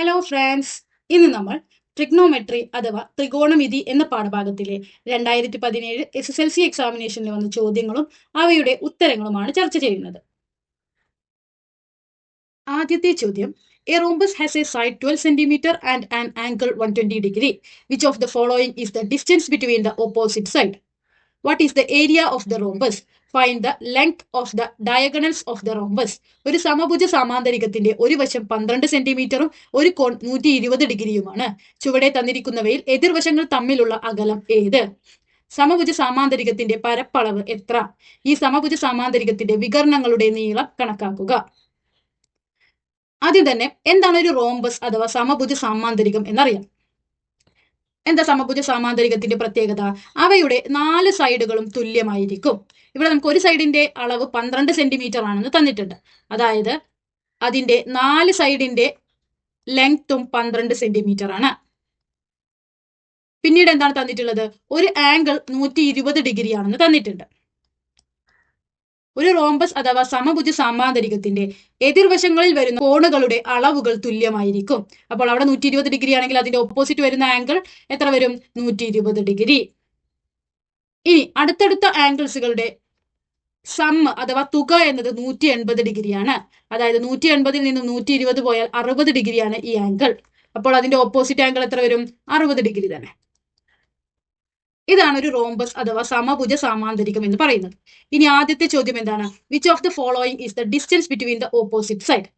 Hello friends ഇന്ന് നമ്മൾ trigonometry അഥവാ ത്രികോണമിതി എന്ന പാഠഭാഗത്തിലെ രണ്ടായിരത്തി പതിനേഴ് എസ് എസ് എൽ സി എക്സാമിനേഷനിൽ വന്ന ചോദ്യങ്ങളും അവയുടെ ഉത്തരങ്ങളുമാണ് ചർച്ച ചെയ്യുന്നത്. ആദ്യത്തെ ചോദ്യം a rhombus has a side twelve centimetre and an angle one twenty degree which of the following is the distance between the opposite side what is the area of the rhombus find the length of the diagonals of the rhombus ഒരു സമഭുജ സമാന്തരികത്തിന്റെ ഒരു വശം പന്ത്രണ്ട് സെന്റിമീറ്ററും ഒരു കോൺ നൂറ്റി ഇരുപത് ഡിഗ്രിയുമാണ്. ചുവടെ തന്നിരിക്കുന്നവയിൽ എതിർവശങ്ങൾ തമ്മിലുള്ള അകലം ഏത്? സമഭുജ സമാന്തരികത്തിന്റെ പരപ്പളവ് എത്ര? ഈ സമഭുജ സമാന്തരികത്തിന്റെ വികരണങ്ങളുടെ നീളം കണക്കാക്കുക. ആദ്യം തന്നെ എന്താണ് ഒരു റോംബസ് അഥവാ സമഭുജ സമാന്തരികം എന്നറിയാം. എന്താ സമഭുജ സമാന്തരികത്തിന്റെ പ്രത്യേകത? അവയുടെ നാല് സൈഡുകളും തുല്യമായിരിക്കും. ഇവിടെ നമുക്ക് ഒരു സൈഡിന്റെ അളവ് പന്ത്രണ്ട് സെന്റിമീറ്റർ ആണെന്ന് തന്നിട്ടുണ്ട്. അതായത് അതിന്റെ നാല് സൈഡിന്റെ ലെങ്ത്തും പന്ത്രണ്ട് സെന്റിമീറ്റർ ആണ്. പിന്നീട് എന്താണ് തന്നിട്ടുള്ളത്? ഒരു ആംഗിൾ നൂറ്റി ഇരുപത് ഡിഗ്രി ആണെന്ന് തന്നിട്ടുണ്ട്. ഒരു റോംബസ് അഥവാ സമഭുജ സമാന്തരികത്തിന്റെ എതിർവശങ്ങളിൽ വരുന്ന കോണുകളുടെ അളവുകൾ തുല്യമായിരിക്കും. അപ്പോൾ അവിടെ നൂറ്റി ഇരുപത് ഡിഗ്രി ആണെങ്കിൽ അതിന്റെ ഓപ്പോസിറ്റ് വരുന്ന ആംഗിൾ എത്ര വരും? നൂറ്റി ഇരുപത് ഡിഗ്രി ഇനി അടുത്തടുത്ത ആംഗിൾസുകളുടെ സം അഥവാ തുക എന്നത് നൂറ്റി എൺപത് ഡിഗ്രിയാണ് അതായത് നൂറ്റി എൺപതിൽ നിന്ന് നൂറ്റി ഇരുപത് പോയാൽ അറുപത് ഡിഗ്രിയാണ് ഈ ആംഗിൾ അപ്പോൾ അതിന്റെ ഓപ്പോസിറ്റ് ആംഗിൾ എത്ര വരും? അറുപത് ഡിഗ്രി തന്നെ. ഇതാണ് ഒരു റോംബസ് അഥവാ സമഭുജ സമാന്തരികം എന്ന് പറയുന്നത്. ഇനി ആദ്യത്തെ ചോദ്യം എന്താണ്? Which of the following is the distance between the opposite side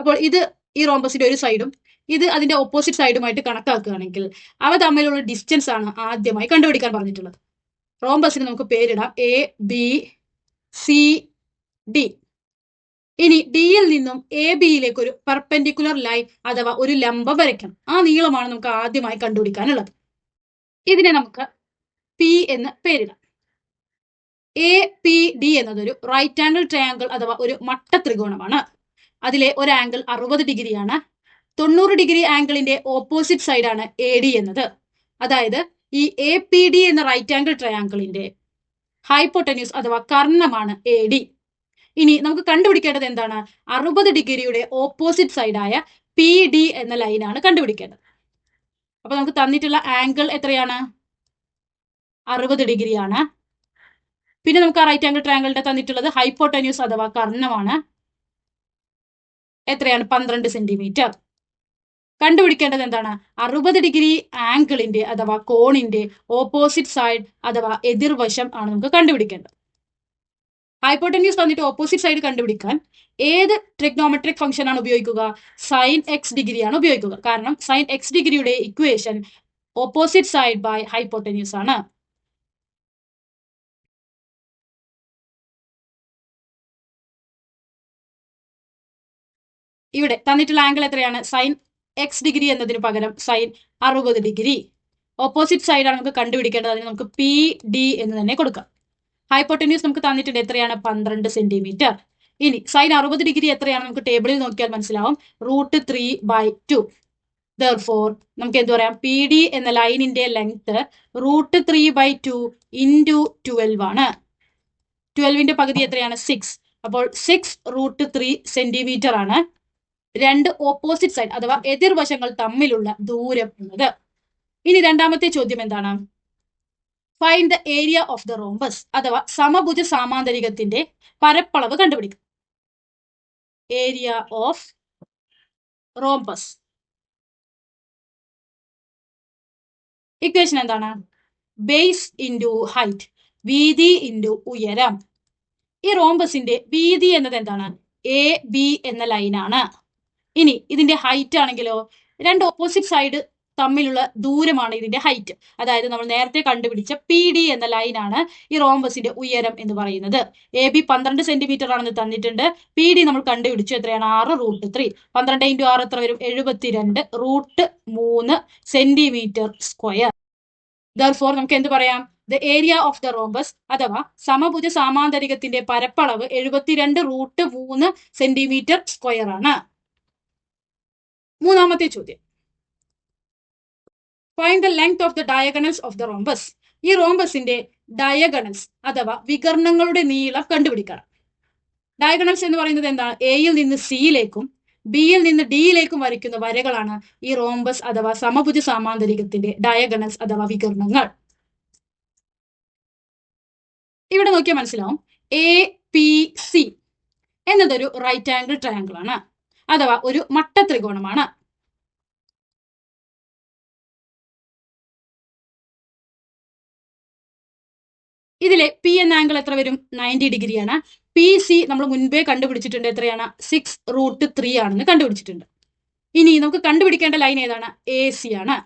അപ്പോൾ ഇത് ഈ റോംബസിന്റെ ഒരു സൈഡും ഇത് അതിന്റെ ഓപ്പോസിറ്റ് സൈഡുമായിട്ട് കണക്കാക്കുകയാണെങ്കിൽ അവ തമ്മിലുള്ള ഡിസ്റ്റൻസ് ആണ് ആദ്യമായി കണ്ടുപിടിക്കാൻ പറഞ്ഞിട്ടുള്ളത്. റോംബസിന് നമുക്ക് പേരിടാം. എ ബി സി ഡി ഇനി ഡിയിൽ നിന്നും എ ബിയിലേക്ക് ഒരു പെർപെൻഡിക്കുലർ ലൈൻ അഥവാ ഒരു ലംബം വരയ്ക്കണം. ആ നീളമാണ് നമുക്ക് ആദ്യമായി കണ്ടുപിടിക്കാനുള്ളത്. ഇതിനെ നമുക്ക് പി എന്ന് പേരിടാം. എ പി ഡി എന്നതൊരു റൈറ്റ് ആംഗിൾ ട്രയാങ്കിൾ അഥവാ ഒരു മട്ട ത്രികോണമാണ് അതിലെ ഒരു ആംഗിൾ അറുപത് ഡിഗ്രിയാണ്. തൊണ്ണൂറ് ഡിഗ്രി ആംഗിളിന്റെ ഓപ്പോസിറ്റ് സൈഡാണ് എ ഡി എന്നത്. അതായത് ഈ എ പി ഡി എന്ന റൈറ്റ് ആംഗിൾ ട്രയാങ്കിളിന്റെ ഹൈപ്പോട്ടന്യൂസ് അഥവാ കർണമാണ് എ ഡി ഇനി നമുക്ക് കണ്ടുപിടിക്കേണ്ടത് എന്താണ്? അറുപത് ഡിഗ്രിയുടെ ഓപ്പോസിറ്റ് സൈഡായ പി ഡി എന്ന ലൈനാണ് കണ്ടുപിടിക്കേണ്ടത്. അപ്പൊ നമുക്ക് തന്നിട്ടുള്ള ആംഗിൾ എത്രയാണ്? അറുപത് ഡിഗ്രിയാണ്. പിന്നെ നമുക്ക് ആ റൈറ്റ് ആംഗിൾ ട്രയാങ്കിളിന്റെ തന്നിട്ടുള്ളത് ഹൈപ്പോട്ടന്യൂസ് അഥവാ കർണമാണ്. എത്രയാണ്? പന്ത്രണ്ട് സെന്റിമീറ്റർ കണ്ടുപിടിക്കേണ്ടത് എന്താണ്? അറുപത് ഡിഗ്രി ആംഗിളിന്റെ അഥവാ കോണിന്റെ ഓപ്പോസിറ്റ് സൈഡ് അഥവാ എതിർവശം ആണ് നമുക്ക് കണ്ടുപിടിക്കേണ്ടത്. ഹൈപ്പോട്ടന്യൂസ് തന്നിട്ട് ഓപ്പോസിറ്റ് സൈഡ് കണ്ടുപിടിക്കാൻ ഏത് ട്രിഗ്നോമെട്രിക് ഫംഗ്ഷൻ ആണ് ഉപയോഗിക്കുക? സൈൻ എക്സ് ഡിഗ്രി ആണ് ഉപയോഗിക്കുക. കാരണം സൈൻ എക്സ് ഡിഗ്രിയുടെ equation opposite side by hypotenuse ആണ്. ഇവിടെ തന്നിട്ടുള്ള ആംഗിൾ എത്രയാണ്? സൈൻ എക്സ് ഡിഗ്രി എന്നതിന് പകരം സൈൻ അറുപത് ഡിഗ്രി ഓപ്പോസിറ്റ് സൈഡാണ് നമുക്ക് കണ്ടുപിടിക്കേണ്ടത്. അതിന് നമുക്ക് പി ഡി എന്ന് തന്നെ കൊടുക്കാം. ഹൈപ്പോട്ടന്യൂസ് നമുക്ക് തന്നിട്ടുണ്ട് എത്രയാണ്? പന്ത്രണ്ട് സെന്റിമീറ്റർ ഇനി സൈൻ അറുപത് ഡിഗ്രി എത്രയാണ്? നമുക്ക് ടേബിളിൽ നോക്കിയാൽ മനസ്സിലാവും. Root three by two for നമുക്ക് എന്ത് പറയാം? പി ഡി എന്ന ലൈനിന്റെ length root three by two into twelve ആണ്. ട്വൽവിന്റെ പകുതി എത്രയാണ്? സിക്സ് അപ്പോൾ സിക്സ് റൂട്ട് ത്രീ സെന്റിമീറ്റർ ആണ്. രണ്ട് ഓപ്പോസിറ്റ് സൈഡ് അഥവാ എതിർവശങ്ങൾ തമ്മിലുള്ള ദൂരം എന്നത്. ഇനി രണ്ടാമത്തെ ചോദ്യം എന്താണ്? Find the area of the rhombus അഥവാ സമഭുജ സാമാന്തരികത്തിന്റെ പരപ്പളവ് കണ്ടുപിടിക്കും ഏരിയ ഓഫ് റോംബസ് ഇക്വേഷൻ എന്താണ്? ബേസ് ഇന്റു ഹൈറ്റ് വീതി ഇന്റു ഉയരം. ഈ റോംബസിന്റെ വീതി എന്നത് എന്താണ്? എ ബി എന്ന ലൈനാണ് ഇനി ഇതിന്റെ ഹൈറ്റ് ആണെങ്കിലോ രണ്ട് ഓപ്പോസിറ്റ് സൈഡ് തമ്മിലുള്ള ദൂരമാണ് ഇതിന്റെ ഹൈറ്റ് അതായത് നമ്മൾ നേരത്തെ കണ്ടുപിടിച്ച പി ഡി എന്ന ലൈനാണ് ഈ റോംബസിന്റെ ഉയരം എന്ന് പറയുന്നത്. എ ബി പന്ത്രണ്ട് സെന്റിമീറ്റർ ആണെന്ന് തന്നിട്ടുണ്ട്. പി ഡി നമ്മൾ കണ്ടുപിടിച്ചു. എത്രയാണ്? ആറ് റൂട്ട് ത്രീ പന്ത്രണ്ട് ഇന്റു ആറ് എത്ര വരും? എഴുപത്തിരണ്ട് റൂട്ട് മൂന്ന് സെന്റിമീറ്റർ സ്ക്വയർ ദർഫോർ നമുക്ക് എന്ത് പറയാം? The area of the rhombus അഥവാ സമഭുജ സാമാന്തരികത്തിന്റെ പരപ്പളവ് എഴുപത്തിരണ്ട് റൂട്ട് മൂന്ന് സെന്റിമീറ്റർ സ്ക്വയർ ആണ്. മൂന്നാമത്തെ ചോദ്യം. Find the length of the diagonals of the rhombus ഈ റോംബസിന്റെ ഡയഗണൽസ് അഥവാ വികർണങ്ങളുടെ നീളം കണ്ടുപിടിക്കണം. ഡയഗണൽസ് എന്ന് പറയുന്നത് എന്താണ് എയിൽ നിന്ന് സിയിലേക്കും ബിയിൽ നിന്ന് ഡിയിലേക്കും വരയ്ക്കുന്ന വരകളാണ് ഈ റോംബസ് അഥവാ സമഭുജ സാമാന്തരികത്തിന്റെ ഡയഗണൽസ് അഥവാ വികർണങ്ങൾ. ഇവിടെ നോക്കിയാൽ മനസ്സിലാവും. എ പി സി എന്നതൊരു റൈറ്റ് ആംഗിൾ ട്രയാങ്കിൾ ആണ്. അഥവാ ഒരു മട്ട ത്രികോണമാണ് ഇതിലെ പി എന്ന ആംഗിൾ എത്ര വരും? നയന്റി ഡിഗ്രിയാണ് പി സി നമ്മൾ മുൻപേ കണ്ടുപിടിച്ചിട്ടുണ്ട് എത്രയാണ്? സിക്സ് റൂട്ട് ത്രീ ആണെന്ന് കണ്ടുപിടിച്ചിട്ടുണ്ട്. ഇനി നമുക്ക് കണ്ടുപിടിക്കേണ്ട ലൈൻ ഏതാണ്? എ സി ആണ്.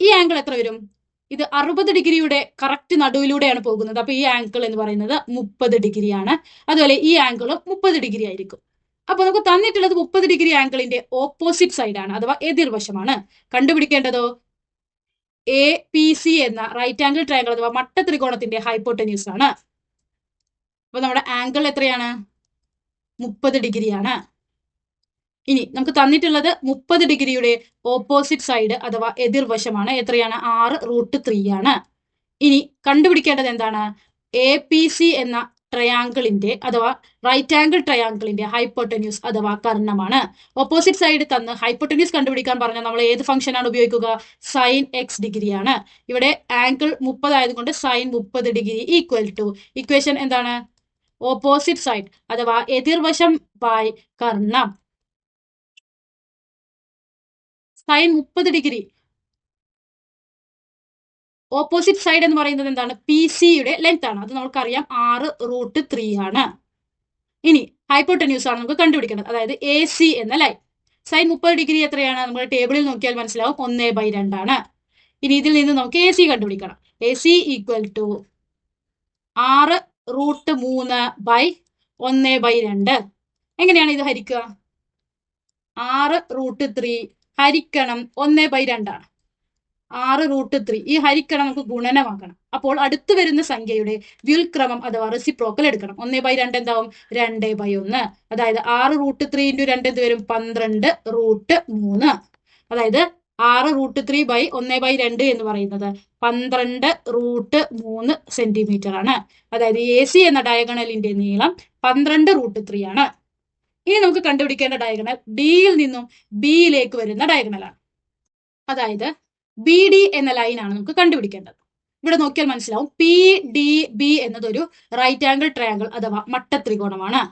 ഈ ആംഗിൾ എത്ര വരും? ഇത് അറുപത് ഡിഗ്രിയുടെ കറക്റ്റ് നടുവിലൂടെയാണ് പോകുന്നത്. അപ്പൊ ഈ ആംഗിൾ എന്ന് പറയുന്നത് മുപ്പത് ഡിഗ്രിയാണ് അതുപോലെ ഈ ആംഗിളും മുപ്പത് ഡിഗ്രി ആയിരിക്കും. അപ്പൊ നമുക്ക് തന്നിട്ടുള്ളത് മുപ്പത് ഡിഗ്രി ആംഗിളിന്റെ ഓപ്പോസിറ്റ് സൈഡാണ് അഥവാ എതിർവശമാണ് കണ്ടുപിടിക്കേണ്ടതോ എ പി സി എന്ന റൈറ്റ് ആംഗിൾ ട്രയാങ്കിൾ അഥവാ മട്ട ത്രികോണത്തിന്റെ ഹൈപ്പോട്ടന്യൂസ് ആണ്. അപ്പൊ നമ്മുടെ ആംഗിൾ എത്രയാണ്? മുപ്പത് ഡിഗ്രിയാണ് ഇനി നമുക്ക് തന്നിട്ടുള്ളത് മുപ്പത് ഡിഗ്രിയുടെ ഓപ്പോസിറ്റ് സൈഡ് അഥവാ എതിർവശമാണ് എത്രയാണ്? ആറ് റൂട്ട് ത്രീ ആണ്. ഇനി കണ്ടുപിടിക്കേണ്ടത് എന്താണ്? എ പി സി എന്ന ട്രയാങ്കിളിന്റെ അഥവാ റൈറ്റ് ആംഗിൾ ട്രയാങ്കിളിന്റെ ഹൈപ്പോട്ടന്യൂസ് അഥവാ കർണമാണ്. ഓപ്പോസിറ്റ് സൈഡ് തന്ന് ഹൈപ്പോട്ടന്യൂസ് കണ്ടുപിടിക്കാൻ പറഞ്ഞാൽ നമ്മൾ ഏത് ഫംഗ്ഷൻ ആണ് ഉപയോഗിക്കുക? സൈൻ എക്സ് ഡിഗ്രിയാണ് ഇവിടെ ആംഗിൾ മുപ്പത് ആയതുകൊണ്ട് സൈൻ മുപ്പത് ഡിഗ്രി ഈക്വൽ ടു ഇക്വേഷൻ എന്താണ്? ഓപ്പോസിറ്റ് സൈഡ് അഥവാ എതിർവശം ബൈ കർണം. സൈൻ മുപ്പത് ഡിഗ്രി ഓപ്പോസിറ്റ് സൈഡ് എന്ന് പറയുന്നത് എന്താണ്? പി സിയുടെ ലെങ്ത് ആണ്. അത് നമുക്കറിയാം ആറ് റൂട്ട് ത്രീ ആണ്. ഇനി ഹൈപ്പോട്ടന്യൂസ് ആണ് നമുക്ക് കണ്ടുപിടിക്കേണ്ടത്. അതായത് എ സി എന്ന ലൈൻ സൈൻ മുപ്പത് ഡിഗ്രി എത്രയാണ്? നമ്മൾ ടേബിളിൽ നോക്കിയാൽ മനസ്സിലാവും. ഒന്നേ ബൈ രണ്ടാണ് ഇനി ഇതിൽ നിന്ന് നമുക്ക് എ സി കണ്ടുപിടിക്കണം. എ സി ഈക്വൽ ടു ആറ് റൂട്ട് മൂന്ന് ബൈ ഒന്ന് ബൈ രണ്ട്. എങ്ങനെയാണ് ഇത് ഹരിക്കുക? ആറ് റൂട്ട് ത്രീ ഹരിക്കണം. ഒന്ന് ബൈ രണ്ടാണ് ആറ് റൂട്ട് ത്രീ. ഈ ഹരിക്കണം നമുക്ക് ഗുണനമാക്കണം. അപ്പോൾ അടുത്ത് വരുന്ന സംഖ്യയുടെ വ്യുൽക്രമം അഥവാ റെസിപ്രോക്കൽ എടുക്കണം. ഒന്നേ ബൈ രണ്ട് എന്താവും? രണ്ട് ബൈ ഒന്ന്. അതായത് ആറ് റൂട്ട് ത്രീ ഇന്റു രണ്ട് എന്ത് വരും? പന്ത്രണ്ട് റൂട്ട് മൂന്ന്. അതായത് ആറ് റൂട്ട് ത്രീ ബൈ ഒന്ന് ബൈ രണ്ട് എന്ന് പറയുന്നത് പന്ത്രണ്ട് റൂട്ട് മൂന്ന് സെന്റിമീറ്റർ ആണ്. അതായത് എ സി എന്ന ഡയഗണലിന്റെ നീളം പന്ത്രണ്ട് റൂട്ട് ത്രീ ആണ്. ഇനി നമുക്ക് കണ്ടുപിടിക്കേണ്ട ഡയഗണൽ ഡിയിൽ നിന്നും ബിയിലേക്ക് വരുന്ന ഡയഗണലാണ് അതായത് ബി ഡി എന്ന ലൈനാണ് നമുക്ക് കണ്ടുപിടിക്കേണ്ടത്. ഇവിടെ നോക്കിയാൽ മനസ്സിലാവും. പി ഡി ബി എന്നതൊരു റൈറ്റ് ആംഗിൾ ട്രയാങ്കിൾ അഥവാ മട്ട ത്രികോണമാണ്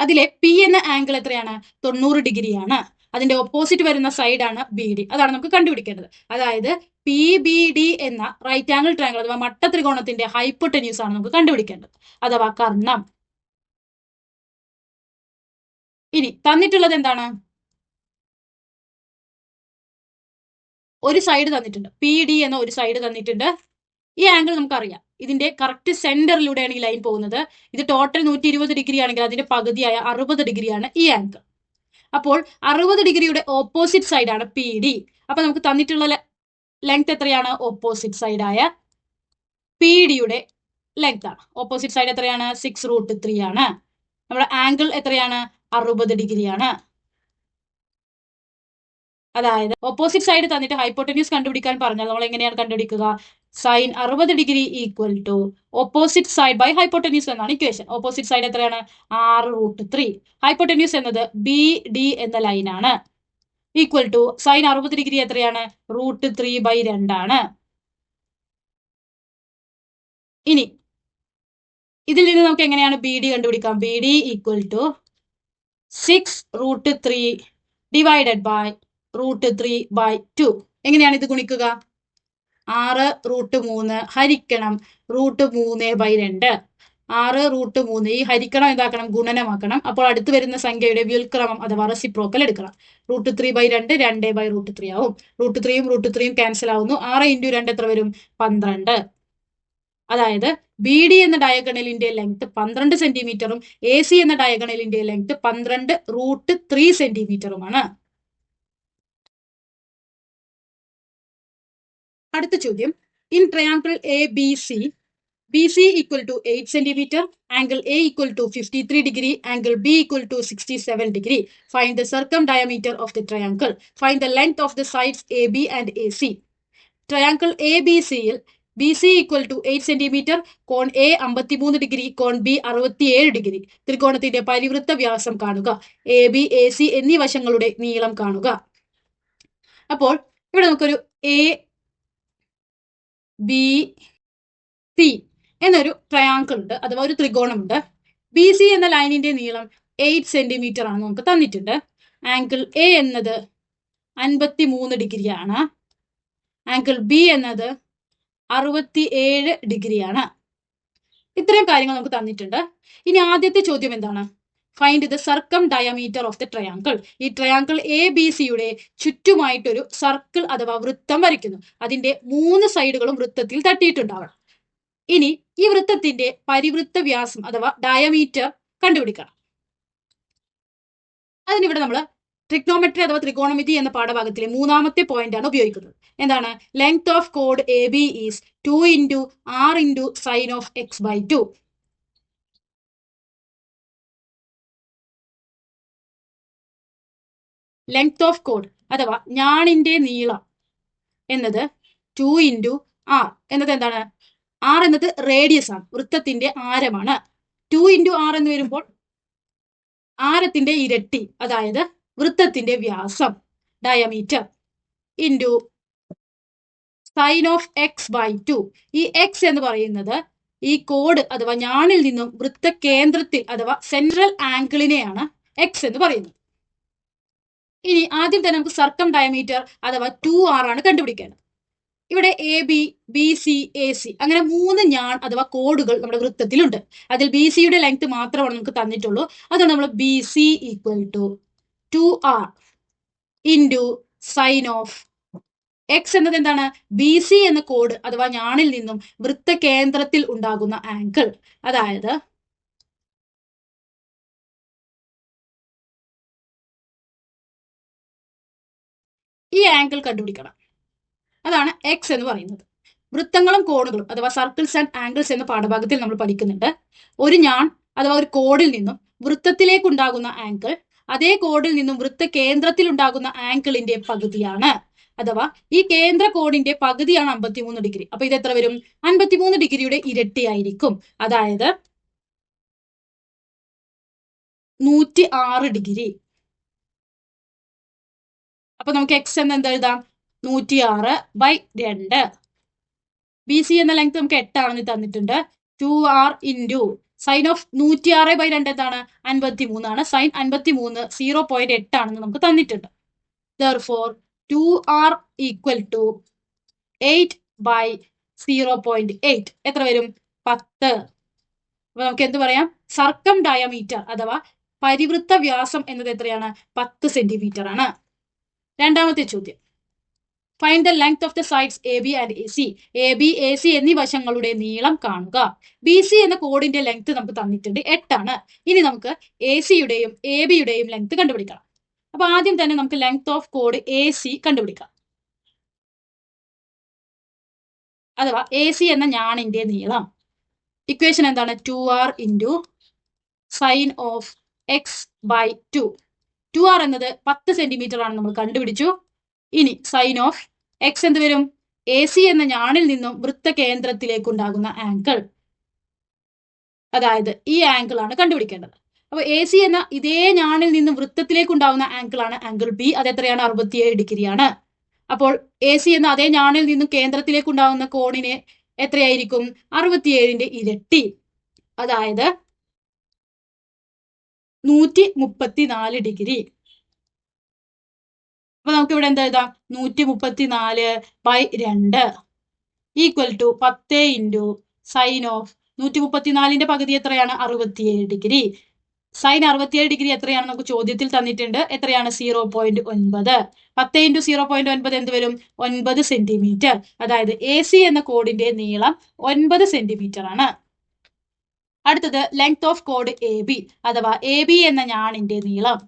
അതിലെ പി എന്ന ആംഗിൾ എത്രയാണ്? തൊണ്ണൂറ് ഡിഗ്രിയാണ്. അതിന്റെ ഓപ്പോസിറ്റ് വരുന്ന സൈഡാണ് ബി ഡി അതാണ് നമുക്ക് കണ്ടുപിടിക്കേണ്ടത്. അതായത് പി ബി ഡി എന്ന റൈറ്റ് ആംഗിൾ ട്രയാങ്കിൾ അഥവാ മട്ട ത്രികോണത്തിന്റെ ഹൈപ്പോട്ടന്യൂസ് ആണ് നമുക്ക് കണ്ടുപിടിക്കേണ്ടത്. അഥവാ കർണം. ഇനി തന്നിട്ടുള്ളത് എന്താണ്? ഒരു സൈഡ് തന്നിട്ടുണ്ട്. പി ഡി എന്ന ഒരു സൈഡ് തന്നിട്ടുണ്ട്. ഈ ആംഗിൾ നമുക്കറിയാം. ഇതിന്റെ കറക്റ്റ് സെന്ററിലൂടെയാണ് ഈ ലൈൻ പോകുന്നത്. ഇത് ടോട്ടൽ നൂറ്റി ഇരുപത് ഡിഗ്രി ആണെങ്കിൽ അതിന്റെ പകുതിയായ അറുപത് ഡിഗ്രിയാണ് ഈ ആംഗിൾ അപ്പോൾ അറുപത് ഡിഗ്രിയുടെ ഓപ്പോസിറ്റ് സൈഡാണ് പി ഡി അപ്പൊ നമുക്ക് തന്നിട്ടുള്ള ലെങ്ത് എത്രയാണ്? ഓപ്പോസിറ്റ് സൈഡായ പി ഡിയുടെ ലെങ്ത് ആണ്. ഓപ്പോസിറ്റ് സൈഡ് എത്രയാണ്? സിക്സ് റൂട്ട് ത്രീ ആണ്. നമ്മുടെ ആംഗിൾ എത്രയാണ്? അറുപത് ഡിഗ്രിയാണ്. അതായത് ഓപ്പോസിറ്റ് സൈഡ് തന്നിട്ട് ഹൈപ്പോട്ടന്യൂസ് കണ്ടുപിടിക്കാൻ പറഞ്ഞാൽ നമ്മൾ എങ്ങനെയാണ് കണ്ടുപിടിക്കുക? സൈൻ അറുപത് degree equal to opposite side by hypotenuse എന്നാണ് ഇക്വേഷൻ ഓപ്പോസിറ്റ് സൈഡ് എത്രയാണ്? ആറ് റൂട്ട് ത്രീ ഹൈപ്പോട്ടന്യൂസ് എന്നത് ബി ഡി എന്ന ലൈനാണ് ഈക്വൽ ടു സൈൻ അറുപത് ഡിഗ്രി എത്രയാണ്? റൂട്ട് ത്രീ ബൈ രണ്ടാണ് ഇനി ഇതിൽ നിന്ന് നമുക്ക് എങ്ങനെയാണ് ബി ഡി കണ്ടുപിടിക്കാം? B D equal to six root three divided by root three by two. എങ്ങനെയാണ് ഇത് ഗുണിക്കുക? ആറ് റൂട്ട് മൂന്ന് ഹരിക്കണം റൂട്ട് മൂന്ന് ബൈ രണ്ട്. ആറ് റൂട്ട് മൂന്ന്. ഈ ഹരിക്കണം എന്താക്കണം? ഗുണനമാക്കണം. അപ്പോൾ അടുത്ത് വരുന്ന സംഖ്യയുടെ വ്യുൽക്രമം അഥവാ റെസിപ്രോക്കൽ എടുക്കണം. റൂട്ട് ത്രീ ബൈ രണ്ട് രണ്ട് ബൈ റൂട്ട് ത്രീ ആവും. റൂട്ട് ത്രീയും റൂട്ട് ത്രീയും ക്യാൻസൽ ആവുന്നു. ആറ് ഇന്റു രണ്ട് എത്ര വരും? പന്ത്രണ്ട്. അതായത് ബി ഡി എന്ന ഡയഗണലിന്റെ ലെങ്ത് പന്ത്രണ്ട് സെന്റിമീറ്ററും എ സി എന്ന ഡയഗണലിന്റെ ലെങ്ത് പന്ത്രണ്ട് റൂട്ട് ത്രീ സെന്റിമീറ്ററുമാണ്. അടുത്ത ചോദ്യം. In triangle A B C B C equal to eight centimeter angle A equal to fifty three degree angle B equal to sixty seven degree find the circum diameter of the triangle find the length of the sides A B and A C triangle A B സിയിൽ B C equal to eight centimeter cone A അമ്പത്തിമൂന്ന് degree കോൺ B അറുപത്തിയേഴ് degree ത്രികോണത്തിന്റെ പരിവൃത്ത വ്യാസം കാണുക. A B A C എന്നീ വശങ്ങളുടെ നീളം കാണുക. അപ്പോൾ ഇവിടെ നമുക്കൊരു എ ബി സി എന്നൊരു ട്രയാങ്കിൾ ഉണ്ട് അഥവാ ഒരു ത്രികോണമുണ്ട്. ബി സി എന്ന ലൈനിന്റെ നീളം എയ്റ്റ് സെന്റിമീറ്റർ ആണ് നമുക്ക് തന്നിട്ടുണ്ട്. ആംഗിൾ എ എന്നത് അൻപത്തി മൂന്ന് ഡിഗ്രിയാണ്. ആംഗിൾ ബി എന്നത് അറുപത്തി ഏഴ് ഡിഗ്രിയാണ്. ഇത്രയും കാര്യങ്ങൾ നമുക്ക് തന്നിട്ടുണ്ട്. ഇനി ആദ്യത്തെ ചോദ്യം എന്താണ്? Find the circum diameter of the triangle ഈ ട്രയാങ്കിൾ എ ബി സിയുടെ ചുറ്റുമായിട്ടൊരു സർക്കിൾ അഥവാ വൃത്തം വരയ്ക്കുന്നു. അതിന്റെ മൂന്ന് സൈഡുകളും വൃത്തത്തിൽ തട്ടിയിട്ടുണ്ടാവണം. ഇനി ഈ വൃത്തത്തിന്റെ പരിവൃത്ത വ്യാസം അഥവാ ഡയമീറ്റർ കണ്ടുപിടിക്കണം. അതിനിവിടെ നമ്മൾ ട്രിഗ്നോമെട്രി അഥവാ ത്രികോണമിതി എന്ന പാഠഭാഗത്തിലെ മൂന്നാമത്തെ പോയിന്റ് ആണ് ഉപയോഗിക്കുന്നത്. എന്താണ്? ലെങ്ത് ഓഫ് കോഡ് A B is two into R into sine of X by to length of code അഥവാ ഞാണിന്റെ നീളം എന്നത് ടു ഇന്റു ആർ എന്നത് എന്താണ്? ആർ എന്നത് റേഡിയസ് ആണ്. വൃത്തത്തിന്റെ ആരമാണ്. ടു ഇന്റു ആർ എന്ന് വരുമ്പോൾ ആരത്തിന്റെ ഇരട്ടി അതായത് വൃത്തത്തിന്റെ വ്യാസം diameter into sine of X by two ഈ എക്സ് എന്ന് പറയുന്നത് ഈ കോഡ് അഥവാ ഞാണിൽ നിന്നും വൃത്തകേന്ദ്രത്തിൽ അഥവാ സെൻട്രൽ ആംഗിളിനെയാണ് എക്സ് എന്ന് പറയുന്നത്. ഇനി ആദ്യം തന്നെ നമുക്ക് സർക്കം ഡയമീറ്റർ അഥവാ ടു ആർ ആണ് കണ്ടുപിടിക്കേണ്ടത്. ഇവിടെ A B B C A C അങ്ങനെ മൂന്ന് ഞാൻ അഥവാ കോഡുകൾ നമ്മുടെ വൃത്തത്തിലുണ്ട്. അതിൽ ബി സിയുടെ ലെങ്ത് മാത്രമാണ് നമുക്ക് തന്നിട്ടുള്ളൂ. അതുകൊണ്ട് നമ്മൾ B C equal to two R into sine of X എന്നത് എന്താണ്? ബി സി എന്ന കോഡ് അഥവാ ഞാണിൽ നിന്നും വൃത്ത കേന്ദ്രത്തിൽ ഉണ്ടാകുന്ന ആംഗിൾ അതായത് ഈ ആംഗിൾ കണ്ടുപിടിക്കണം. അതാണ് എക്സ് എന്ന് പറയുന്നത്. വൃത്തങ്ങളും കോണുകളും അഥവാ സർക്കിൾസ് ആൻഡ് ആംഗിൾസ് എന്ന പാഠഭാഗത്തിൽ നമ്മൾ പഠിക്കുന്നുണ്ട്. ഒരു ഞാൻ അഥവാ ഒരു കോഡിൽ നിന്നും വൃത്തത്തിലേക്ക് ഉണ്ടാകുന്ന ആംഗിൾ അതേ കോഡിൽ നിന്നും വൃത്ത കേന്ദ്രത്തിൽ ഉണ്ടാകുന്ന ആംഗിളിന്റെ പകുതിയാണ്. അഥവാ ഈ കേന്ദ്ര കോഡിന്റെ പകുതിയാണ് അമ്പത്തിമൂന്ന് ഡിഗ്രി. അപ്പൊ ഇത് എത്ര വരും? അൻപത്തിമൂന്ന് ഡിഗ്രിയുടെ ഇരട്ടിയായിരിക്കും അതായത് നൂറ്റി ആറ് ഡിഗ്രി. അപ്പൊ നമുക്ക് എക്സ് എന്ന് എന്താ എഴുതാം? നൂറ്റി ആറ് ബൈ രണ്ട്. ബി സി എന്ന ലെങ്ത് നമുക്ക് എട്ടാണെന്ന് തന്നിട്ടുണ്ട്. Two R into sine of നൂറ്റി ആറ് ബൈ രണ്ട് എന്താണ്? അൻപത്തി മൂന്നാണ് സൈൻ അൻപത്തി മൂന്ന് സീറോ പോയിന്റ് എട്ടാണെന്ന് നമുക്ക് തന്നിട്ടുണ്ട്. Therefore two R equal to eight by zero point eight എത്ര വരും? പത്ത്. അപ്പൊ നമുക്ക് എന്ത് പറയാം? സർക്കം ഡയമീറ്റർ അഥവാ പരിവൃത്ത വ്യാസം എന്നത് എത്രയാണ്? പത്ത് സെന്റിമീറ്റർ ആണ്. രണ്ടാമത്തെ ചോദ്യം. Find the length of the sides A B and A C A B A C എന്നീ വശങ്ങളുടെ നീളം കാണുക. ബി സി എന്ന കോഡിന്റെ ലെങ്ത് നമുക്ക് തന്നിട്ടുണ്ട്. എട്ടാണ്. ഇനി നമുക്ക് എ സിയുടെയും എ ബിയുടെയും ലെങ്ത് കണ്ടുപിടിക്കണം. അപ്പൊ ആദ്യം തന്നെ നമുക്ക് ലെങ്ത് ഓഫ് കോഡ് എ സി കണ്ടുപിടിക്കാം. അഥവാ എ സി എന്ന ഞാണിന്റെ നീളം. ഇക്വേഷൻ എന്താണ്? Two R into sine of X by two two R എന്നത് പത്ത് സെന്റിമീറ്റർ ആണ് നമ്മൾ കണ്ടുപിടിച്ചു. ഇനി സൈൻ ഓഫ് എക്സ് എന്ത് വരും? എ സി എന്ന ഞാണിൽ നിന്നും വൃത്ത കേന്ദ്രത്തിലേക്ക് ഉണ്ടാകുന്ന ആംഗിൾ അതായത് ഈ ആംഗിൾ ആണ് കണ്ടുപിടിക്കേണ്ടത്. അപ്പോൾ എ സി എന്ന ഇതേ ഞാണിൽ നിന്നും വൃത്തത്തിലേക്ക് ഉണ്ടാകുന്ന ആംഗിൾ ആണ് ആംഗിൾ ബി അത് എത്രയാണ്? അറുപത്തിയേഴ് ഡിഗ്രിയാണ് അപ്പോൾ എ സി എന്ന അതേ ഞാണിൽ നിന്നും കേന്ദ്രത്തിലേക്ക് ഉണ്ടാകുന്ന കോണിന് എത്രയായിരിക്കും? അറുപത്തിയേഴിന്റെ ഇരട്ടി. അതായത് നൂറ്റി മുപ്പത്തിനാല് ഡിഗ്രി. അപ്പൊ നമുക്ക് ഇവിടെ എന്താ എഴുതാം? നൂറ്റി മുപ്പത്തിനാല് ബൈ രണ്ട്. ഈക്വൽ ടു പത്ത് ഇന്റു സൈൻ ഓഫ് നൂറ്റി മുപ്പത്തിനാലിന്റെ പകുതി എത്രയാണ്? അറുപത്തിയേഴ് ഡിഗ്രി. സൈൻ അറുപത്തിയേഴ് ഡിഗ്രി എത്രയാണ്? നമുക്ക് ചോദ്യത്തിൽ തന്നിട്ടുണ്ട്. എത്രയാണ്? സീറോ പോയിന്റ് ഒൻപത്. പത്ത് ഇന്റു സീറോ പോയിന്റ് ഒൻപത് എന്ത് വരും? ഒൻപത് സെന്റിമീറ്റർ അതായത് എ സി എന്ന കോഡിന്റെ നീളം ഒൻപത് സെന്റിമീറ്റർ ആണ്. അടുത്തത് ലെങ്ത് ഓഫ് കോഡ് എ ബി അഥവാ എ ബി എന്ന ഞാണിന്റെ നീളം.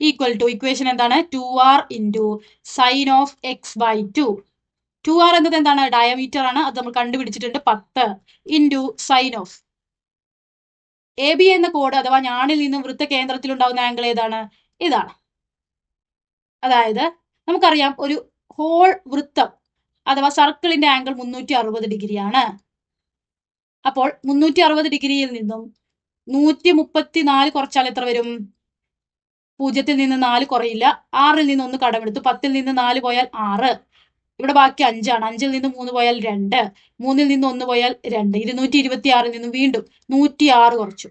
ഈക്വൽ ടു ഇക്വേഷൻ എന്താണ്? Two R into sine of X by two two R എന്നത് എന്താണ്? ഡയമീറ്റർ ആണ്. അത് നമ്മൾ കണ്ടുപിടിച്ചിട്ടുണ്ട് പത്ത് into sine of A B എന്ന കോഡ് അഥവാ ഞാണിൽ നിന്നും വൃത്ത കേന്ദ്രത്തിൽ ഉണ്ടാകുന്ന ആംഗിൾ ഏതാണ്? ഇതാണ്. അതായത് നമുക്കറിയാം ഒരു ഹോൾ വൃത്തം അഥവാ സർക്കിളിന്റെ ആംഗിൾ മുന്നൂറ്റി അറുപത് ഡിഗ്രിയാണ്. അപ്പോൾ മുന്നൂറ്റി അറുപത് ഡിഗ്രിയിൽ നിന്നും നൂറ്റി മുപ്പത്തി നാല് കുറച്ചാൽ എത്ര വരും? പൂജ്യത്തിൽ നിന്ന് നാല് കുറയില്ല. ആറിൽ നിന്ന് ഒന്ന് കടമെടുത്തു. പത്തിൽ നിന്ന് നാല് പോയാൽ ആറ്. ഇവിടെ ബാക്കി അഞ്ചാണ്. അഞ്ചിൽ നിന്ന് മൂന്ന് പോയാൽ രണ്ട്. മൂന്നിൽ നിന്ന് ഒന്ന് പോയാൽ രണ്ട്. ഇരുന്നൂറ്റി ഇരുപത്തി ആറിൽ നിന്ന് വീണ്ടും നൂറ്റി ആറ് കുറച്ചു.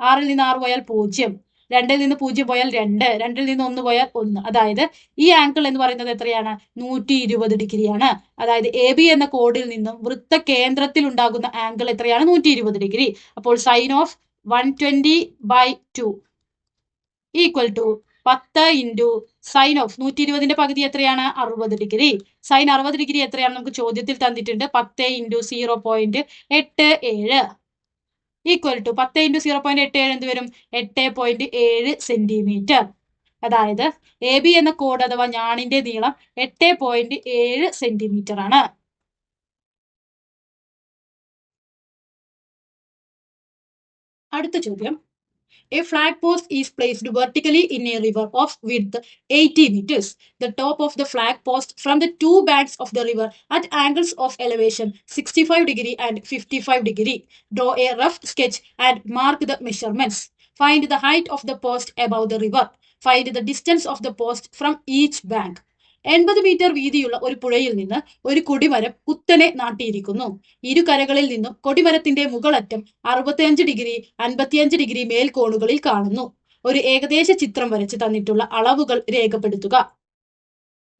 ആറിൽ നിന്ന് ആറ് പോയാൽ പൂജ്യം. രണ്ടിൽ നിന്ന് പൂജ്യം പോയാൽ രണ്ട് രണ്ടിൽ നിന്ന് ഒന്ന് പോയാൽ ഒന്ന്. അതായത് ഈ ആംഗിൾ എന്ന് പറയുന്നത് എത്രയാണ്? നൂറ്റി ഇരുപത് ഡിഗ്രിയാണ്. അതായത് എ ബി എന്ന കോഡിൽ നിന്നും വൃത്ത കേന്ദ്രത്തിൽ ഉണ്ടാകുന്ന ആംഗിൾ എത്രയാണ്? നൂറ്റി ഇരുപത് ഡിഗ്രി. അപ്പോൾ sine of one twenty by two equal to പത്ത് ഇന്റു സൈൻ ഓഫ് നൂറ്റി ഇരുപതിന്റെ പകുതി എത്രയാണ്? അറുപത് ഡിഗ്രി. സൈൻ അറുപത് ഡിഗ്രി എത്രയാണ് നമുക്ക് ചോദ്യത്തിൽ തന്നിട്ടുണ്ട്. പത്ത് ഇന്റു സീറോ പോയിന്റ് എട്ട് ഏഴ്. ഈക്വൽ ടു പത്ത് ഇന്റു സീറോ പോയിന്റ് എട്ട് ഏഴ് എന്ത് വരും? എട്ട് പോയിന്റ് ഏഴ് സെന്റിമീറ്റർ അതായത് എ ബി എന്ന കോഡ് അഥവാ ഞാണിന്റെ നീളം എട്ട് പോയിന്റ് ഏഴ് സെന്റിമീറ്റർ ആണ്. അടുത്ത ചോദ്യം. A flag post is placed vertically in a river of width 80 meters. The top of the flag post from the two banks of the river at angles of elevation 65 degree and 55 degree. Draw a rough sketch and mark the measurements. Find the height of the post above the river. Find the distance of the post from each bank. എൺപത് metre വീതിയുള്ള ഒരു പുഴയിൽ നിന്ന് ഒരു കൊടിമരം കുത്തനെ നാട്ടിയിരിക്കുന്നു. ഇരു കരകളിൽ നിന്നും കൊടിമരത്തിന്റെ മുകളറ്റം അറുപത്തിയഞ്ച് ഡിഗ്രി അൻപത്തിയഞ്ച് ഡിഗ്രി മേൽക്കോണുകളിൽ കാണുന്നു. ഒരു ഏകദേശ ചിത്രം വരച്ച് തന്നിട്ടുള്ള അളവുകൾ രേഖപ്പെടുത്തുക.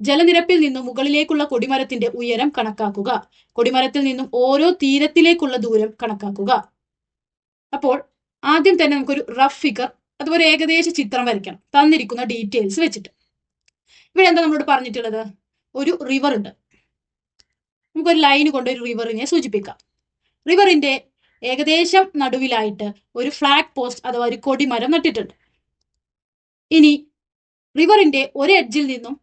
ജലനിരപ്പിൽ നിന്നും മുകളിലേക്കുള്ള കൊടിമരത്തിന്റെ ഉയരം കണക്കാക്കുക. കൊടിമരത്തിൽ നിന്നും ഓരോ തീരത്തിലേക്കുള്ള ദൂരം കണക്കാക്കുക. അപ്പോൾ ആദ്യം തന്നെ നമുക്കൊരു റഫ് ഫിഗർ അതുപോലെ ഏകദേശ ചിത്രം വരയ്ക്കണം. തന്നിരിക്കുന്ന ഡീറ്റെയിൽസ് വെച്ചിട്ട്. ഇവിടെ എന്താ നമ്മളോട് പറഞ്ഞിട്ടുള്ളത്? ഒരു റിവർ ഉണ്ട്. നമുക്കൊരു ലൈൻ കൊണ്ട് ഒരു റിവറിനെ സൂചിപ്പിക്കാം. റിവറിന്റെ ഏകദേശം നടുവിലായിട്ട് ഒരു ഫ്ലാഗ് പോസ്റ്റ് അഥവാ ഒരു കൊടിമരം നട്ടിട്ടുണ്ട്. ഇനി റിവറിന്റെ ഒരു എഡ്ജിൽ നിന്നും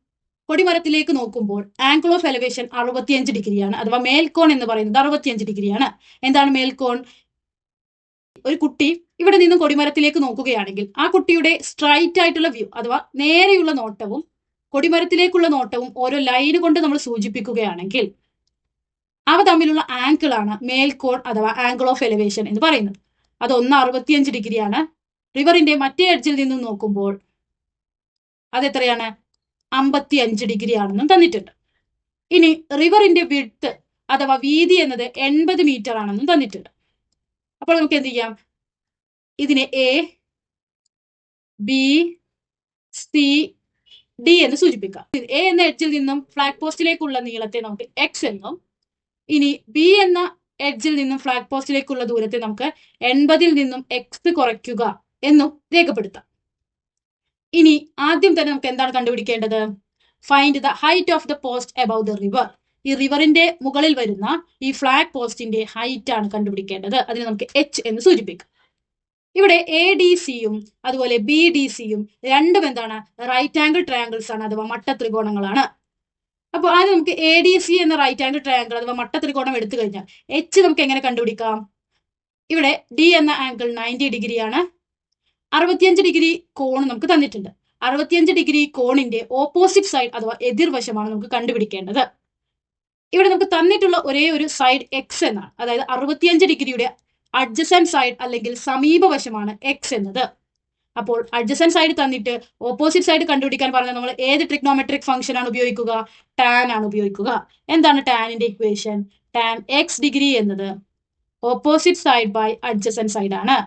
കൊടിമരത്തിലേക്ക് നോക്കുമ്പോൾ ആംഗിൾ ഓഫ് എലവേഷൻ അറുപത്തിയഞ്ച് ഡിഗ്രിയാണ്. അഥവാ മേൽക്കോൺ എന്ന് പറയുന്നത് അറുപത്തിയഞ്ച് ഡിഗ്രിയാണ്. എന്താണ് മേൽക്കോൺ ഒരു കുട്ടി ഇവിടെ നിന്നും കൊടിമരത്തിലേക്ക് നോക്കുകയാണെങ്കിൽ ആ കുട്ടിയുടെ സ്ട്രൈറ്റ് ആയിട്ടുള്ള വ്യൂ അഥവാ നേരെയുള്ള നോട്ടവും കൊടിമരത്തിലേക്കുള്ള നോട്ടവും ഓരോ ലൈന് കൊണ്ട് നമ്മൾ സൂചിപ്പിക്കുകയാണെങ്കിൽ അവ തമ്മിലുള്ള ആംഗിൾ ആണ് മേൽക്കോൺ അഥവാ ആംഗിൾ ഓഫ് എലിവേഷൻ എന്ന് പറയുന്നത്. അത് ഒന്ന് അറുപത്തിയഞ്ച് ഡിഗ്രിയാണ് റിവറിന്റെ മറ്റേ എഡ്ജിൽ നിന്നും നോക്കുമ്പോൾ അത് എത്രയാണ്? അമ്പത്തി അഞ്ച് ഡിഗ്രി ആണെന്നും തന്നിട്ടുണ്ട്. ഇനി റിവറിന്റെ വിഡ്ത്ത് അഥവാ വീതി എന്നത് എൺപത് മീറ്റർ ആണെന്നും തന്നിട്ടുണ്ട്. അപ്പോൾ നമുക്ക് എന്ത് ചെയ്യാം? ഇതിനെ എ ബി സി ഡി എന്ന് സൂചിപ്പിക്കാം എ എന്ന എഡ്ജിൽ നിന്നും ഫ്ലാഗ് പോസ്റ്റിലേക്കുള്ള നീളത്തെ നമുക്ക് എക്സ് എന്നും ഇനി ബി എന്ന എഡ്ജിൽ നിന്നും ഫ്ലാഗ് പോസ്റ്റിലേക്കുള്ള ദൂരത്തെ നമുക്ക് എൺപതിൽ നിന്നും എക്സ് കുറയ്ക്കുക എന്നും രേഖപ്പെടുത്താം. ഇനി ആദ്യം തന്നെ നമുക്ക് എന്താണ് കണ്ടുപിടിക്കേണ്ടത്? Find the height of the post above the river ഈ റിവറിന്റെ മുകളിൽ വരുന്ന ഈ ഫ്ലാഗ് പോസ്റ്റിന്റെ ഹൈറ്റ് ആണ് കണ്ടുപിടിക്കേണ്ടത്. അതിനെ നമുക്ക് എച്ച് എന്ന് സൂചിപ്പിക്കാം. ഇവിടെ എ ഡി സിയും അതുപോലെ ബി ഡി സിയും രണ്ടും എന്താണ്? റൈറ്റ് ആംഗിൾ ട്രയാങ്കിൾസ് ആണ് അഥവാ മട്ട ത്രികോണങ്ങളാണ് അപ്പോൾ ആദ്യം നമുക്ക് എ ഡി സി എന്ന റൈറ്റ് ആംഗിൾ ട്രയാങ്കിൾ അഥവാ മട്ട ത്രികോണം എടുത്തു കഴിഞ്ഞാൽ എച്ച് നമുക്ക് എങ്ങനെ കണ്ടുപിടിക്കാം? ഇവിടെ ഡി എന്ന ആംഗിൾ നയന്റി ഡിഗ്രിയാണ് അറുപത്തിയഞ്ച് ഡിഗ്രി കോൺ നമുക്ക് തന്നിട്ടുണ്ട്. അറുപത്തിയഞ്ച് ഡിഗ്രി കോണിന്റെ ഓപ്പോസിറ്റ് സൈഡ് അഥവാ എതിർവശമാണ് നമുക്ക് കണ്ടുപിടിക്കേണ്ടത്. ഇവിടെ നമുക്ക് തന്നിട്ടുള്ള ഒരേ ഒരു സൈഡ് എക്സ് എന്നാണ്. അതായത് അറുപത്തിയഞ്ച് ഡിഗ്രിയുടെ അഡ്ജസൻ സൈഡ് അല്ലെങ്കിൽ സമീപവശമാണ് എക്സ് എന്നത്. അപ്പോൾ അഡ്ജസൻ സൈഡ് തന്നിട്ട് ഓപ്പോസിറ്റ് സൈഡ് കണ്ടുപിടിക്കാൻ പറഞ്ഞാൽ നമ്മൾ ഏത് ട്രിഗ്നോമെട്രിക് ഫംഗ്ഷൻ ആണ് ഉപയോഗിക്കുക? ടാൻ ആണ് ഉപയോഗിക്കുക. എന്താണ് ടാനിന്റെ ഇക്വേഷൻ ടാൻ എക്സ് ഡിഗ്രി എന്നത് opposite side by adjacent side ആണ്.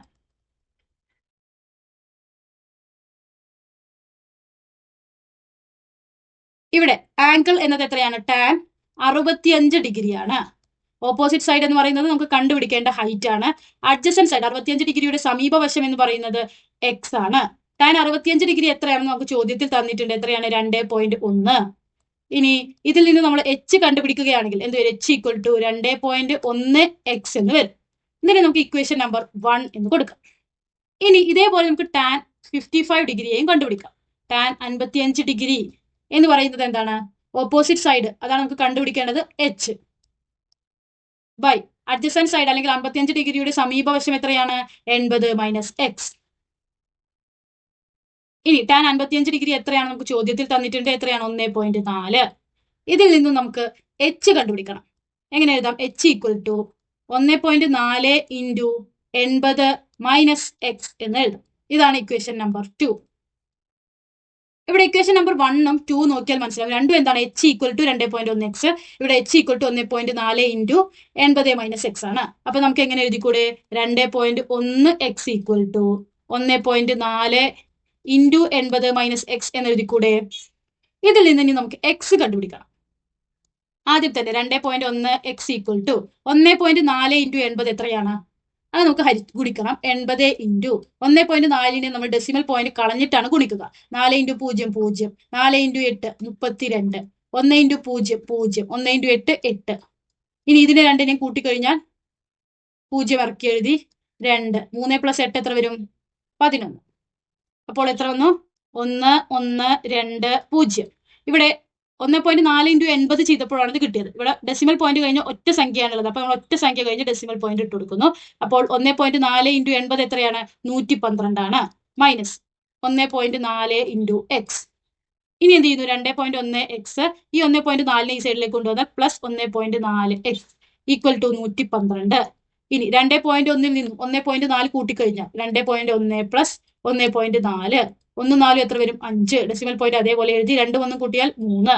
ഇവിടെ ആംഗിൾ എന്നത് എത്രയാണ്? ടാൻ അറുപത്തിയഞ്ച് ഡിഗ്രിയാണ് ഓപ്പോസിറ്റ് സൈഡ് എന്ന് പറയുന്നത് നമുക്ക് കണ്ടുപിടിക്കേണ്ട ഹൈറ്റ് ആണ്. അഡ്ജസ്റ്റൻ സൈഡ് അറുപത്തിയഞ്ച് ഡിഗ്രിയുടെ സമീപവശം എന്ന് പറയുന്നത് എക്സ് ആണ്. ടാൻ അറുപത്തിയഞ്ച് ഡിഗ്രി എത്രയാണെന്ന് നമുക്ക് ചോദ്യത്തിൽ തന്നിട്ടുണ്ട്. എത്രയാണ്? രണ്ട് പോയിന്റ് ഒന്ന്. ഇനി ഇതിൽ നിന്ന് നമ്മൾ എച്ച് കണ്ടുപിടിക്കുകയാണെങ്കിൽ എന്ത് വരും? എച്ച് ഈക്വൽ ടു രണ്ട് പോയിന്റ് ഒന്ന് എക്സ് എന്ന് വരും. ഇതിനെ നമുക്ക് ഇക്വേഷൻ നമ്പർ വൺ എന്ന് കൊടുക്കാം. ഇനി ഇതേപോലെ നമുക്ക് ടാൻ ഫിഫ്റ്റി ഫൈവ് ഡിഗ്രിയെയും കണ്ടുപിടിക്കാം. ടാൻ അൻപത്തിയഞ്ച് ഡിഗ്രി എന്ന് പറയുന്നത് എന്താണ്? ഓപ്പോസിറ്റ് സൈഡ് അതാണ് നമുക്ക് കണ്ടുപിടിക്കേണ്ടത് എച്ച് ബൈ അഡ്ജസ്റ്റൻ സൈഡ് അല്ലെങ്കിൽ അമ്പത്തിയഞ്ച് ഡിഗ്രിയുടെ സമീപവശം എത്രയാണ്? എൺപത് മൈനസ് എക്സ് ഇനി ടാൻ അൻപത്തിയഞ്ച് ഡിഗ്രി എത്രയാണ്? നമുക്ക് ചോദ്യത്തിൽ തന്നിട്ടുണ്ട്. എത്രയാണ്? ഒന്നേ പോയിന്റ് നാല്. ഇതിൽ നിന്നും നമുക്ക് എച്ച് കണ്ടുപിടിക്കണം. എങ്ങനെ എഴുതാം? എച്ച് ഈക്വൽ ടു ഒന്നേ പോയിന്റ് നാല് ഇന്റു എൺപത് മൈനസ് എക്സ് എന്ന് എഴുതാം. ഇതാണ് ഇക്വേഷൻ നമ്പർ ടു ഇവിടെ ഇക്വേഷൻ നമ്പർ വണ്ണും ടു നോക്കിയാൽ മനസ്സിലാവും. രണ്ടും എന്താണ്? എച്ച് ഈക്വൽ ടു രണ്ട് പോയിന്റ് ഒന്ന് എക്സ് ഇവിടെ എച്ച് ഈക്വൽ ടു ഒന്ന് പോയിന്റ് നാല് ഇന്റു എൺപത് മൈനസ് എക്സ് ആണ്. അപ്പൊ നമുക്ക് എങ്ങനെ എഴുതിക്കൂടെ? രണ്ട് പോയിന്റ് ഒന്ന് എക്സ് ഈക്വൽ ടു ഒന്ന് പോയിന്റ് നാല് ഇന്റു എൺപത് മൈനസ് എക്സ് എന്ന് എഴുതിക്കൂടെ? ഇതിൽ നിന്ന് ഇനി നമുക്ക് എക്സ് കണ്ടുപിടിക്കണം. ആദ്യം തന്നെ രണ്ട് പോയിന്റ് ഒന്ന് എക്സ് ഈക്വൽ ടു ഒന്ന് പോയിന്റ് നാല് ഇന്റു എൺപത് എത്രയാണ്? അത് നമുക്ക് ഹരി ഗുണിക്കണം. എൺപത് ഇന്റു ഒന്ന് പോയിന്റ് നാലിനെ നമ്മൾ ഡെസിമൽ പോയിന്റ് കളഞ്ഞിട്ടാണ് ഗുണിക്കുക. നാല് ഇന്റു പൂജ്യം പൂജ്യം. നാല് ഇന്റു എട്ട് മുപ്പത്തിരണ്ട്. ഒന്ന് ഇന്റു പൂജ്യം പൂജ്യം. ഒന്ന് ഇന്റു എട്ട് എട്ട്. ഇനി ഇതിനെ രണ്ടിനെയും കൂട്ടിക്കഴിഞ്ഞാൽ പൂജ്യം ഇറക്കി എഴുതി രണ്ട്. മൂന്ന് പ്ലസ് എട്ട് എത്ര വരും? പതിനൊന്ന്. അപ്പോൾ എത്ര വന്നു? ഒന്ന് ഒന്ന് രണ്ട് പൂജ്യം. ഇവിടെ ഒന്ന് പോയിന്റ് നാല് ഇന്റു എൺപത് ചെയ്തപ്പോഴാണ് ഇത് കിട്ടിയത്. ഇവിടെ ഡെസിമൽ പോയിന്റ് കഴിഞ്ഞ ഒറ്റ സംഖ്യയാണുള്ളത്. അപ്പോൾ നമ്മൾ ഒറ്റ സംഖ്യ കഴിഞ്ഞ് ഡെസിമൽ പോയിന്റ് ഇട്ട് കൊടുക്കുന്നു. അപ്പോൾ ഒന്ന് പോയിന്റ് നാല് ഇന്റു എൺപത് എത്രയാണ്? നൂറ്റി പന്ത്രണ്ടാണ് മൈനസ് ഒന്ന് പോയിന്റ് നാല് ഇന്റു എക്സ് ഇനി എന്ത് ചെയ്യുന്നു? രണ്ട് പോയിന്റ് ഒന്ന് എക്സ് ഈ ഒന്ന് പോയിന്റ് നാലിനെ ഈ സൈഡിലേക്ക് കൊണ്ടുവന്നാൽ പ്ലസ് ഒന്ന് പോയിന്റ് നാല് എക്സ് ഈക്വൽ ടു നൂറ്റി പന്ത്രണ്ട് ഇനി രണ്ട് പോയിന്റ് ഒന്നിൽ നിന്നും ഒന്ന് പോയിന്റ് നാല് കൂട്ടിക്കഴിഞ്ഞാൽ രണ്ട് പോയിന്റ് ഒന്ന് പ്ലസ് ഒന്ന് പോയിന്റ് നാല്. ഒന്ന് നാലും എത്ര വരും? അഞ്ച്. ഡെസിമൽ പോയിന്റ് അതേപോലെ എഴുതി രണ്ടും ഒന്നും കൂട്ടിയാൽ മൂന്ന്.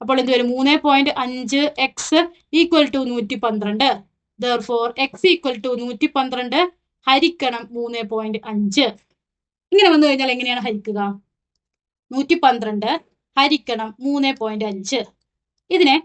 അപ്പോൾ എന്ത് വരും? മൂന്ന് പോയിന്റ് അഞ്ച് എക്സ് ഈക്വൽ ടു നൂറ്റി പന്ത്രണ്ട് therefore X equal to നൂറ്റി പന്ത്രണ്ട് ഹരിക്കണം മൂന്ന് പോയിന്റ് അഞ്ച്. ഇങ്ങനെ വന്നു കഴിഞ്ഞാൽ എങ്ങനെയാണ് ഹരിക്കുക? നൂറ്റി പന്ത്രണ്ട് ഹരിക്കണം മൂന്ന് പോയിന്റ് അഞ്ച്. ഇതിനെ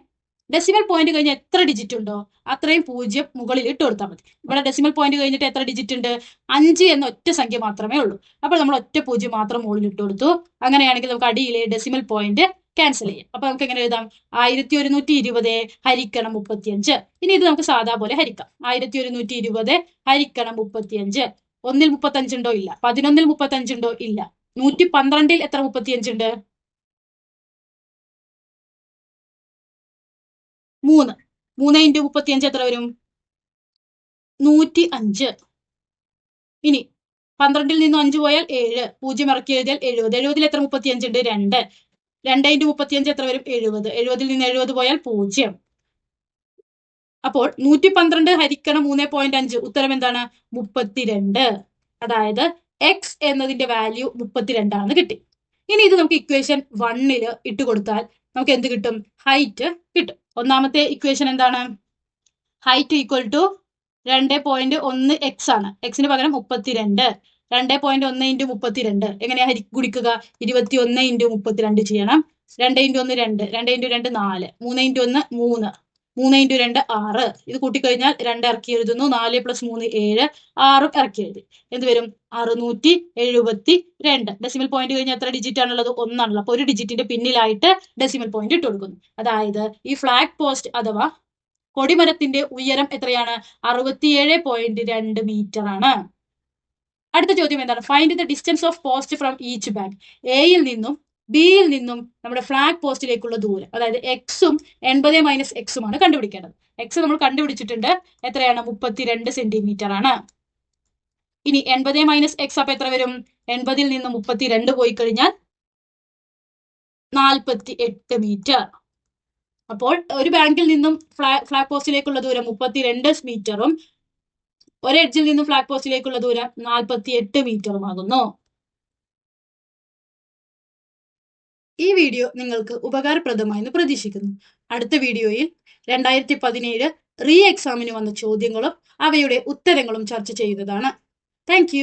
ഡെസിമൽ പോയിന്റ് കഴിഞ്ഞ് എത്ര ഡിജിറ്റ് ഉണ്ടോ അത്രയും പൂജ്യം മുകളിൽ ഇട്ട് കൊടുത്താൽ മതി. ഇവിടെ ഡെസിമൽ പോയിന്റ് കഴിഞ്ഞിട്ട് എത്ര ഡിജിറ്റ് ഉണ്ട്? അഞ്ച് എന്ന ഒറ്റ സംഖ്യ മാത്രമേ ഉള്ളൂ. അപ്പോൾ നമ്മൾ ഒറ്റ പൂജ്യം മാത്രം മുകളിൽ ഇട്ട് കൊടുത്തു. അങ്ങനെയാണെങ്കിൽ നമുക്ക് അടിയിലെ ഡെസിമൽ പോയിന്റ് ക്യാൻസൽ ചെയ്യാം. അപ്പൊ നമുക്ക് എങ്ങനെ എഴുതാം? ആയിരത്തി ഒരുന്നൂറ്റി ഇരുപത് ഹരിക്കണം മുപ്പത്തിയഞ്ച്. ഇനി ഇത് നമുക്ക് സാധാ പോലെ ഹരിക്കാം. ആയിരത്തി ഒരുന്നൂറ്റി ഇരുപത് ഹരിക്കണം മുപ്പത്തിയഞ്ച്. ഒന്നിൽ മുപ്പത്തഞ്ചുണ്ടോ ഇല്ല. പതിനൊന്നിൽ മുപ്പത്തഞ്ചുണ്ടോ ഇല്ല. നൂറ്റി പന്ത്രണ്ടിൽ എത്ര മുപ്പത്തിയഞ്ചുണ്ട് മൂന്ന്. മൂന്ന് ഇന്റു മുപ്പത്തി അഞ്ച് എത്ര വരും? നൂറ്റി അഞ്ച് ഇനി പന്ത്രണ്ടിൽ നിന്ന് അഞ്ച് പോയാൽ ഏഴ്. പൂജ്യം ഇറക്കി എഴുതിയാൽ എഴുപത്. എഴുപതിൽ എത്ര മുപ്പത്തിയഞ്ച് ഉണ്ട്? രണ്ട്. രണ്ട് ഇന്റു മുപ്പത്തിയഞ്ച് എത്ര വരും? എഴുപത്. എഴുപതിൽ നിന്ന് എഴുപത് പോയാൽ പൂജ്യം. അപ്പോൾ നൂറ്റി പന്ത്രണ്ട് ഹരിക്കണം മൂന്ന് പോയിന്റ് അഞ്ച്. ഉത്തരം എന്താണ്? മുപ്പത്തിരണ്ട്. അതായത് എക്സ് എന്നതിന്റെ വാല്യൂ മുപ്പത്തിരണ്ടാണ് കിട്ടി. ഇനി ഇത് നമുക്ക് ഇക്വേഷൻ വണ്ണിൽ ഇട്ട് കൊടുത്താൽ നമുക്ക് എന്ത് കിട്ടും? ഹൈറ്റ് കിട്ടും. ഒന്നാമത്തെ ഇക്വേഷൻ എന്താണ്? ഹൈറ്റ് ഈക്വൽ ടു രണ്ട് പോയിന്റ് ഒന്ന് എക്സ് ആണ്. എക്സിന് പകരം മുപ്പത്തിരണ്ട്. രണ്ട് പോയിന്റ് ഒന്ന് ഇന്റു മുപ്പത്തിരണ്ട്. എങ്ങനെയാ ഹരി ഗുണിക്കുക? ഇരുപത്തി ഒന്ന് ഇന്റു മുപ്പത്തിരണ്ട് ചെയ്യണം. രണ്ട് ഇന്റു ഒന്ന് രണ്ട്. രണ്ട് ഇന്റു രണ്ട് നാല്. മൂന്ന് ഇന്റു ഒന്ന് മൂന്ന്. മൂന്ന് ഇന്റു രണ്ട് ആറ്. ഇത് കൂട്ടിക്കഴിഞ്ഞാൽ രണ്ട് ഇറക്കി എഴുതുന്നു നാല് പ്ലസ് മൂന്ന് ഏഴ്. ആറും ഇറക്കി എഴുതി എന്ത് വരും? അറുന്നൂറ്റി എഴുപത്തി രണ്ട് ഡെസിമൽ പോയിന്റ് കഴിഞ്ഞാൽ എത്ര ഡിജിറ്റ് ആണുള്ളത്? ഒന്നാണല്ലോ അപ്പോൾ ഒരു ഡിജിറ്റിന്റെ പിന്നിലായിട്ട് ഡെസിമൽ പോയിന്റ് ഇട്ട് കൊടുക്കുന്നു. അതായത് ഈ ഫ്ലാഗ് പോസ്റ്റ് അഥവാ കൊടിമരത്തിന്റെ ഉയരം എത്രയാണ്? അറുപത്തിയേഴ് പോയിന്റ് രണ്ട് മീറ്റർ ആണ് അടുത്ത ചോദ്യം എന്താണ്? Find the distance of post from each bank എയിൽ നിന്നും ബിയിൽ നിന്നും നമ്മുടെ ഫ്ലാഗ് പോസ്റ്റിലേക്കുള്ള ദൂരം അതായത് എക്സും എൺപത് മൈനസ് എക്സുമാണ് കണ്ടുപിടിക്കേണ്ടത്. എക്സ് നമ്മൾ കണ്ടുപിടിച്ചിട്ടുണ്ട്. എത്രയാണ്? മുപ്പത്തിരണ്ട് സെന്റിമീറ്റർ ആണ്. ഇനി എൺപത് മൈനസ് എക്സ് അപ്പൊ എത്ര വരും? എൺപതിൽ നിന്ന് മുപ്പത്തിരണ്ട് പോയി കഴിഞ്ഞാൽ നാൽപ്പത്തി എട്ട് മീറ്റർ അപ്പോൾ ഒരു ബാങ്കിൽ നിന്നും ഫ്ലാഗ് ഫ്ലാഗ് പോസ്റ്റിലേക്കുള്ള ദൂരം മുപ്പത്തിരണ്ട് മീറ്ററും ഒരു എഡ്ജിൽ നിന്നും ഫ്ലാഗ് പോസ്റ്റിലേക്കുള്ള ദൂരം നാൽപ്പത്തി എട്ട് മീറ്ററുമാകുന്നു ഈ വീഡിയോ നിങ്ങൾക്ക് ഉപകാരപ്രദമായെന്ന് പ്രതീക്ഷിക്കുന്നു. അടുത്ത വീഡിയോയിൽ രണ്ടായിരത്തി പതിനേഴ് റീ എക്സാമിന് വന്ന ചോദ്യങ്ങളും അവയുടെ ഉത്തരങ്ങളും ചർച്ച ചെയ്തതാണ്. താങ്ക്